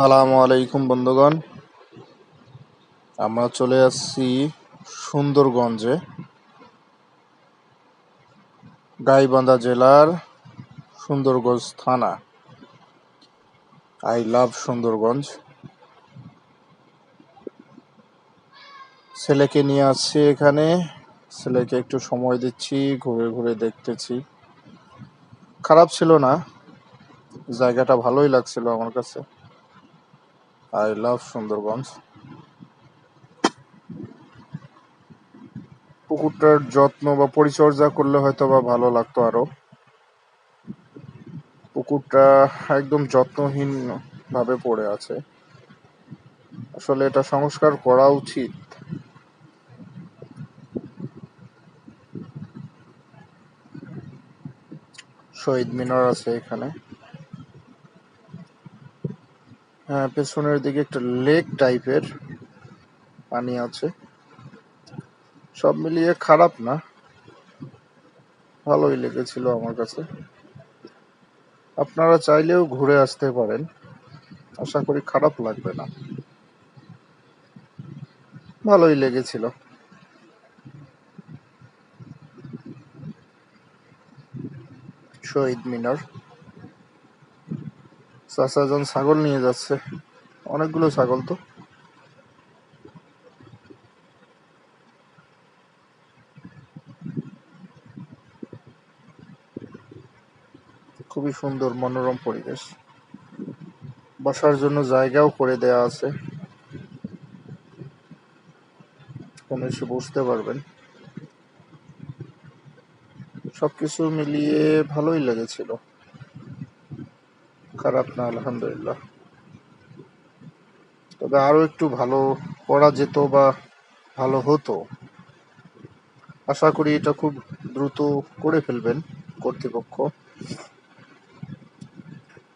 সালামু আলাইকুম বন্ধুগণ। আমরা চলে আসছি সুন্দরগঞ্জে, গাইবান্ধা জেলার সুন্দরগঞ্জ থানা। I love Sundarganj. ছেলেকে নিয়ে আসছি এখানে। ছেলেকে একটু সময় দিচ্ছি, ঘুরে ঘুরে দেখতেছি। খারাপ ছিল না, জায়গাটা ভালোই লাগছিল আমার কাছে। আই লাভ সুন্দরগঞ্জ পুকুরটার যত্ন বা পরিচর্যা করলে হয়তো বা ভালো লাগতো আরও। পুকুরটা একদম যত্নহীন ভাবে পড়ে আছে। আসলে এটা সংস্কার করা উচিত। শহীদ মিনার আছে এখানে। হ্যাঁ পেছনের দিকে একটা লেক টাইপের পানি আছে। সব মিলিয়ে খারাপ না। ভালোই লেগেছিল আমার কাছে। আপনারা চাইলেও ঘুরে আসতে পারেন। আশা করি খারাপ লাগবে না। ভালোই লেগেছিল। শহীদ মিনার। চাচাজন ছাগল নিয়ে যাচ্ছে। অনেকগুলো ছাগল তো। খুবই সুন্দর, মনোরম পরিবেশ। বসার জন্য জায়গাও করে দেয়া আছে। কোনো এসে বসতে পারবেন। সবকিছু মিলিয়ে ভালোই লেগেছিল। খারাপ না, আলহামদুলিল্লাহ। তবে আরও একটু ভালো করা যেত বা ভালো হতো। আশা করি এটা খুব দ্রুত করে ফেলবেন কর্তৃপক্ষ।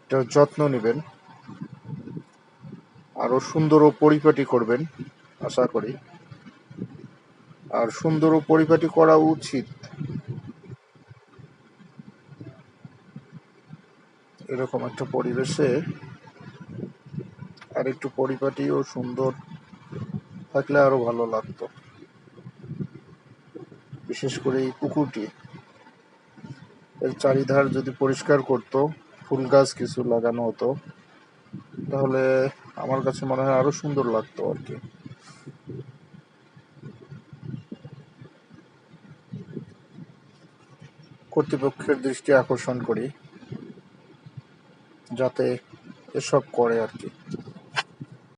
এটার যত্ন নেবেন। আরও সুন্দর ও পরিপাটি করবেন, আশা করি। আর সুন্দর ও পরিপাটি করা উচিত এরকম একটা পরিবেশে আর একটু পরিপাটি ও সুন্দর থাকলে আরও ভালো লাগতো। বিশেষ করে এই পুকুরটি। এর চারিধার যদি পরিষ্কার করতো, ফুল গাছ কিছু লাগানো হতো, তাহলে আমার কাছে মনে হয় আরও সুন্দর লাগতো আর কি। কর্তৃপক্ষের দৃষ্টি আকর্ষণ করি। যাতে এসব করে আর কি।